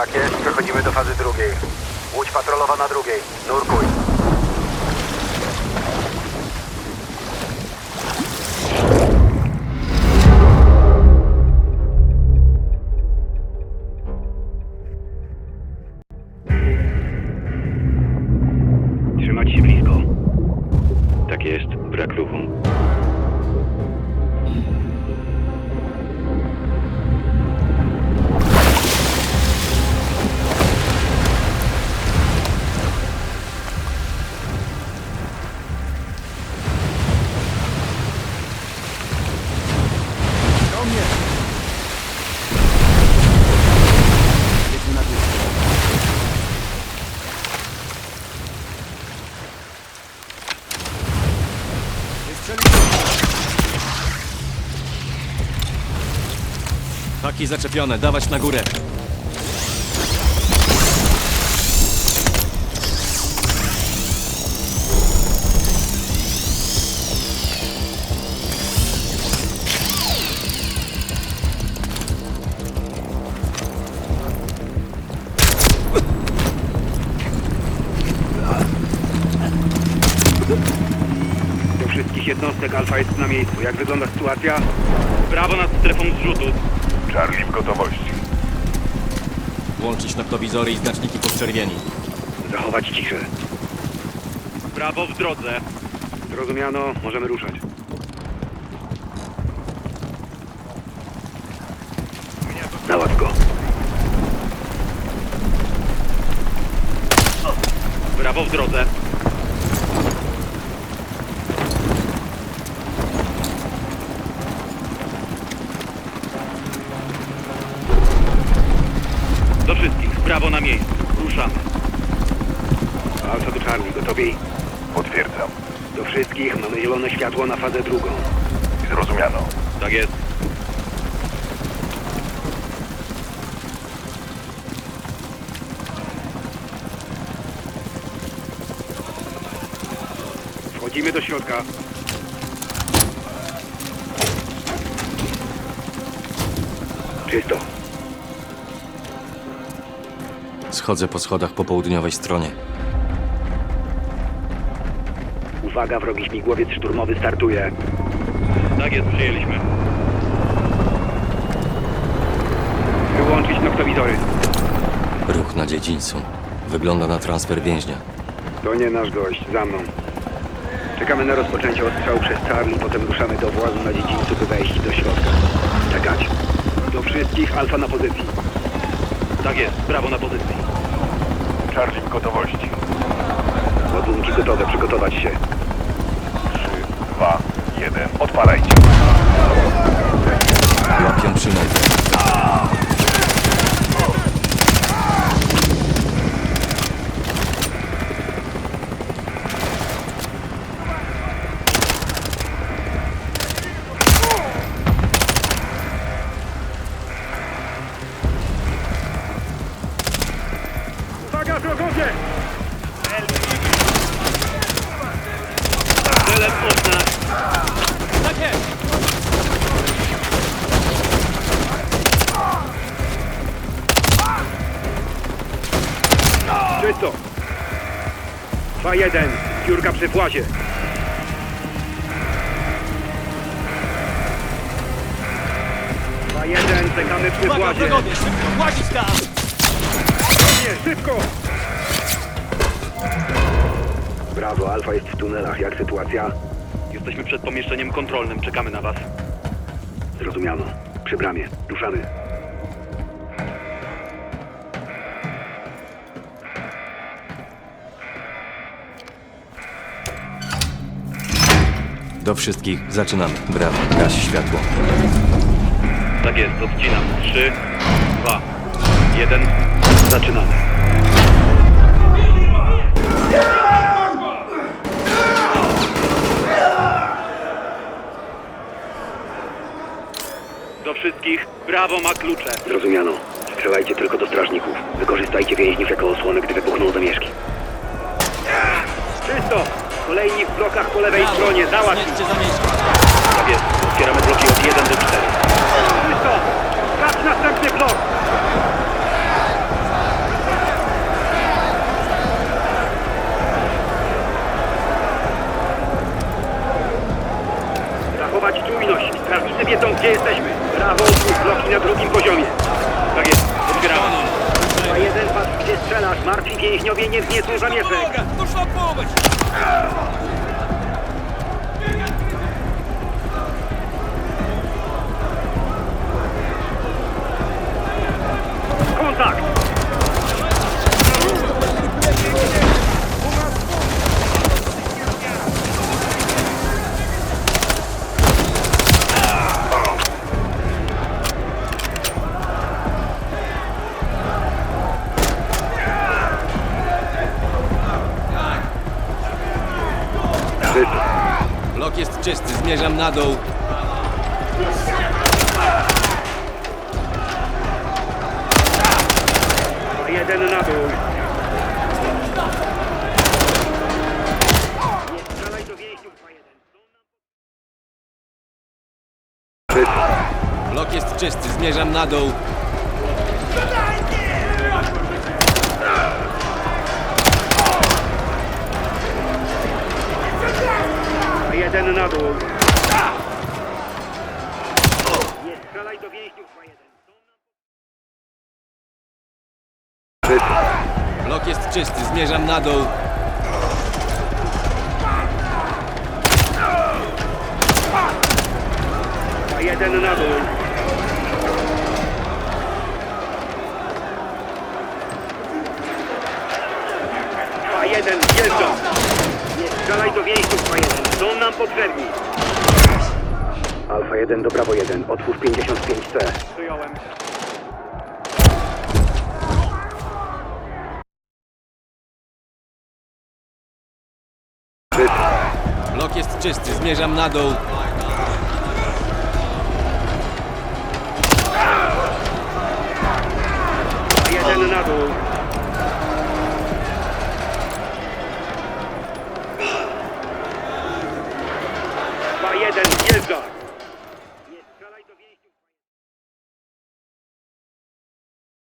Tak jest, przechodzimy do fazy drugiej. Łódź patrolowa na drugiej. Nurkuj. Zaczepione, dawać na górę. Wszystkich jednostek Alfa jest na miejscu. Jak wygląda sytuacja? Brawo nad strefą zrzutu. Charlie w gotowości. Włączyć noktowizory i znaczniki podczerwieni. Zachować ciszę. Brawo w drodze. Zrozumiano, możemy ruszać. Załatw go. Brawo w drodze. Do na miejscu. Ruszamy. Alfa do Charlie, gotowi? Potwierdzam. Do wszystkich mamy zielone światło na fazę drugą. Zrozumiano. Tak jest. Wchodzimy do środka. Czysto. Schodzę po schodach po południowej stronie. Uwaga, wrogi śmigłowiec szturmowy startuje. Tak jest, przyjęliśmy. Wyłączyć noktowizory. Ruch na dziedzińcu. Wygląda na transfer więźnia. To nie nasz gość, za mną. Czekamy na rozpoczęcie ostrzału przez Charlie, potem ruszamy do włazu na dziedzińcu, by wejść do środka. Czekać. Do wszystkich, alfa na pozycji. Tak jest, brawo na pozycji. Charlie w gotowości. Ładunki gotowe, przygotować się. 3, 2, 1. Odpalajcie. Łapią przynajmniej. Celem. Tak jest! Czysto. 2-1, piórka przy włazie. Dwa jeden, czekamy przy Uwaga, wrogowie! Szybko, włazić tam! Brawo, Alfa jest w tunelach. Jak sytuacja? Jesteśmy przed pomieszczeniem kontrolnym. Czekamy na was. Zrozumiano. Przy bramie. Ruszamy. Do wszystkich zaczynamy. Brawo, gaś światło. Tak jest, odcinam. 3, 2, 1. Zaczynamy. Brawo ma klucze. Zrozumiano. Strzelajcie tylko do strażników. Wykorzystajcie więźniów jako osłonę, gdy wybuchną zamieszki. Czysto! Kolejni w blokach po lewej stronie, załatw ich. Tak jest. Otwieramy bloki od 1 do 4. Czysto! Sprawdź następny blok! Czujność. Strażnicy wiedzą, gdzie jesteśmy. Brawo, bloki na drugim poziomie. Tak jest, otwieramy. A jeden patrz, gdzie strzelasz. Martwi więźniowie nie wniecą zamieszek. Kontakt! Jest czysty, zmierzam na dół. Jeden na dół. Nie strzelaj do więźniów. Blok jest czysty, zmierzam na dół. Jeden na dół. Nie strzelaj do więźniów, jeden. Blok jest czysty, zmierzam na dół. Jeden na dół. A jeden, wjeżdża. Nie strzelaj do więźniów, a jeden. Są nam potrzebni. Alfa 1 do Bravo 1. Otwórz 55C. Przyjąłem. Czysto. Blok jest czysty, zmierzam na dół. Jeden na dół. A jeden, wjeżdża. Nie strzelaj do więźniów.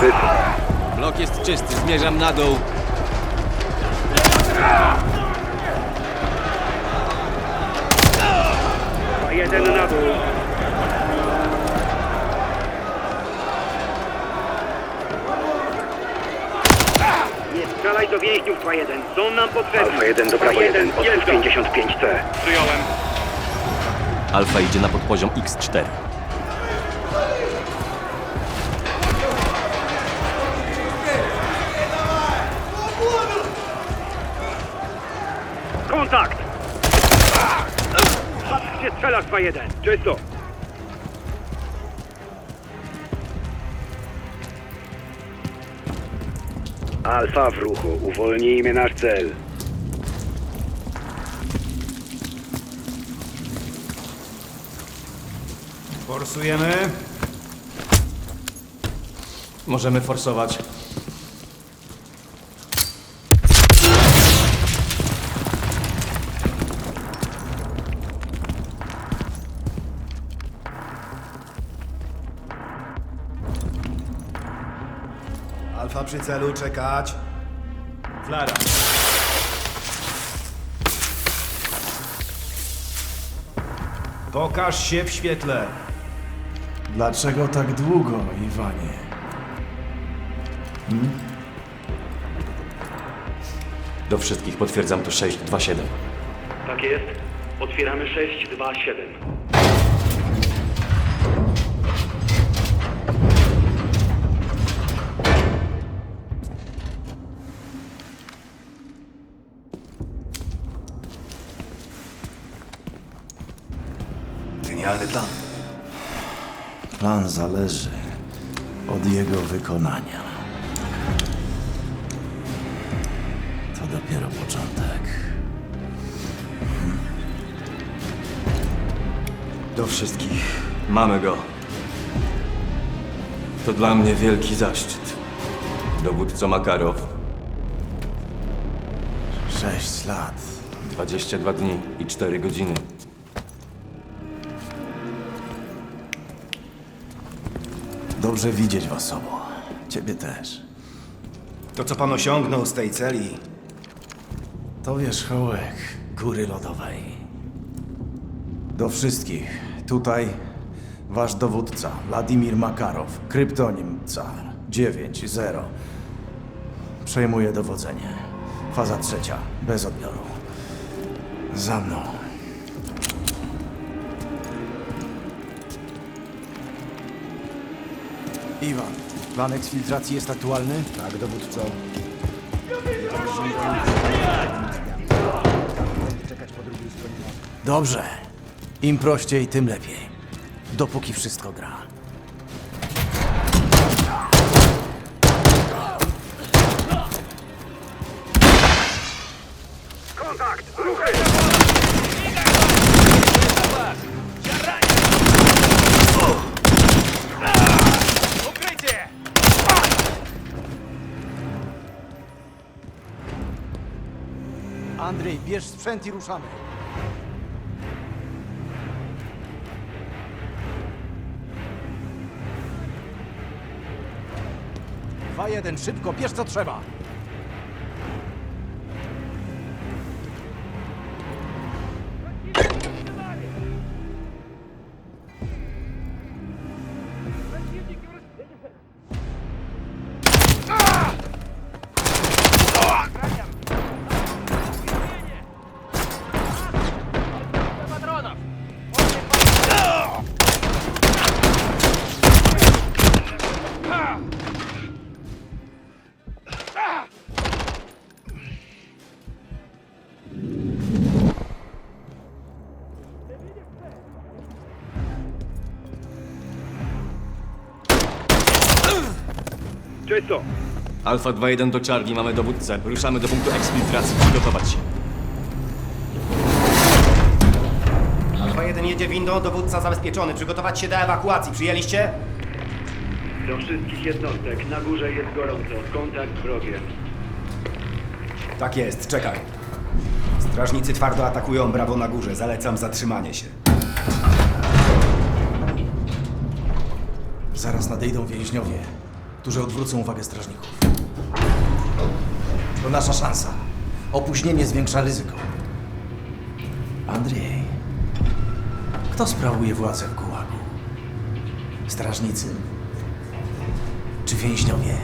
Czysto. Blok jest czysty, zmierzam na dół. Jeden na dół. Nie strzelaj do więźniów, a jeden. Są nam potrzebni. Alfa 1 do Bravo 1. Otwórz wjeżdża. 55C. Przyjąłem. Alfa idzie na podpoziom X4. Kontakt! Patrz, strzelasz 2-1. Czysto. Alfa w ruchu. Uwolnijmy nasz cel. Forsujemy. Możemy forsować. Alfa przy celu, czekać. Flara. Pokaż się w świetle. Dlaczego tak długo, Iwanie? Do wszystkich potwierdzam to 627. Tak jest. Otwieramy 6-2-7. Genialny plan. Plan zależy od jego wykonania. To dopiero początek. Do wszystkich. Mamy go. To dla mnie wielki zaszczyt. Dowódco Makarow, Sześć lat. 22 dni i 4 godziny. Dobrze widzieć was obu. Ciebie też. To, co pan osiągnął z tej celi, To wierzchołek góry lodowej. Do wszystkich. Tutaj wasz dowódca, Władimir Makarow, kryptonim Car 9-0. Przejmuje dowodzenie. Faza trzecia, bez odbioru. Za mną. Iwan, plan eksfiltracji jest aktualny? tak, dowódco. Dobrze. Im prościej, tym lepiej. Dopóki wszystko gra. Andrzej, bierz sprzęt i ruszamy. Dwa jeden, szybko, bierz co trzeba. Alfa 2-1 do Charlie, mamy dowódcę. Ruszamy do punktu eksfiltracji. Przygotować się. Alfa 1 jedzie windą, dowódca zabezpieczony. Przygotować się do ewakuacji. Przyjęliście? Do wszystkich jednostek. Na górze jest gorąco. Kontakt z wrogiem. Tak jest, czekaj. Strażnicy twardo atakują brawo na górze. Zalecam zatrzymanie się. Zaraz nadejdą więźniowie, którzy odwrócą uwagę strażników. To nasza szansa. Opóźnienie zwiększa ryzyko. Andrzej, kto sprawuje władzę w Gułagu? Strażnicy? Czy więźniowie?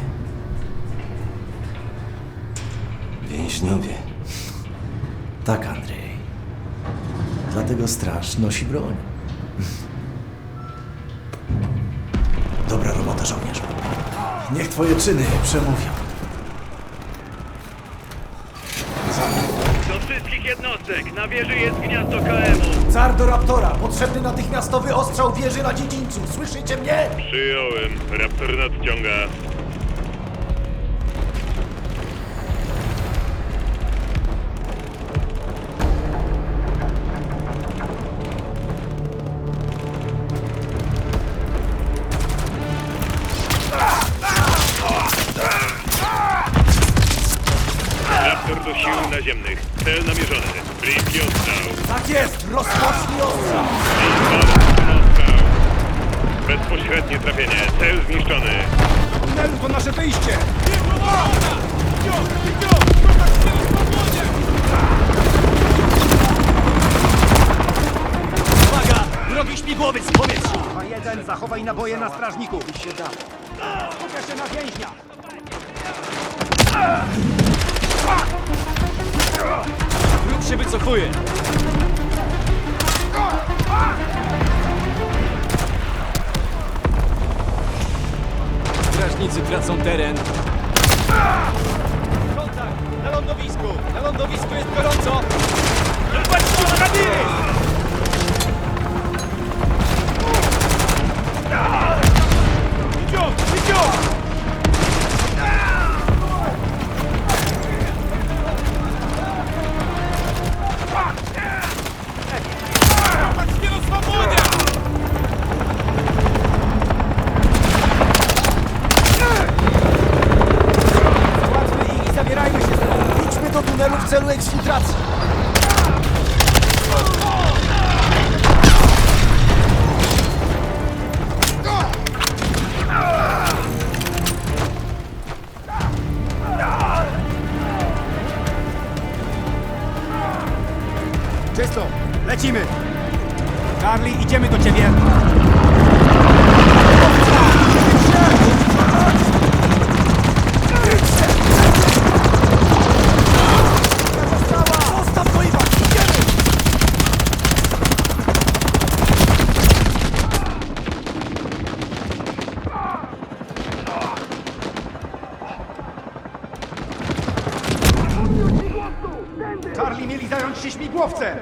Więźniowie. Tak, Andrzej. Dlatego straż nosi broń. Dobra robota, żołnierzu. Niech twoje czyny przemówią. Do Na wieży jest gniazdo KM-u. Car do Raptora! Potrzebny natychmiastowy ostrzał wieży na dziedzińcu! Słyszycie mnie? Przyjąłem. Raptor nadciąga. Do sił naziemnych. Cel namierzony. Bliski ostrzał. Tak jest! Rozpocznij ostrzał! Ostrzał. Bezpośrednie trafienie. Cel zniszczony. Tunelu to nasze wyjście! Drogi śmigłowiec w powietrzu! A jeden, zachowaj naboje na strażników. się da. Skupia się na więźniach. Lub się wycofuje. Strażnicy tracą teren. Kontakt! Na lądowisku! Na lądowisku jest gorąco! Patrzcie na Charlie, mieli zająć się śmigłowcem!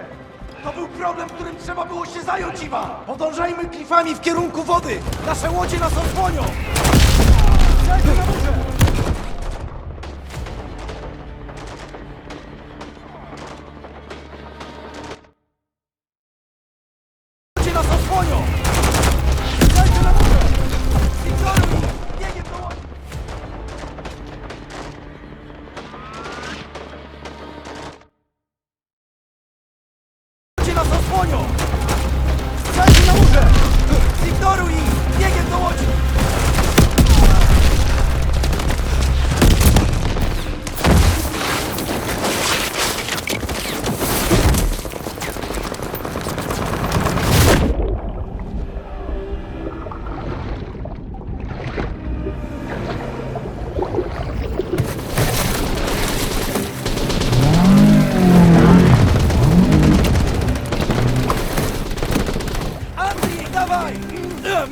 To był problem, którym trzeba było się zająć, Iwan! Podążajmy klifami w kierunku wody! Nasze łodzie nas osłonią! Zajdę nas osłonią! Zajdzie na górze! Ignoruj ich!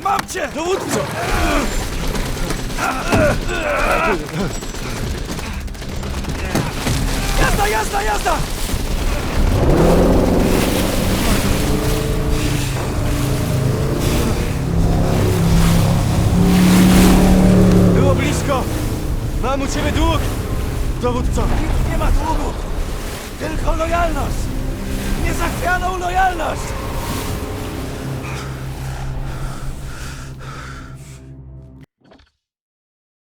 Mam cię! Dowódco! Jazda, jazda, jazda! Było blisko! Mam u ciebie dług! Dowódco! Nie ma długu! Tylko lojalność! Niezachwianą lojalność!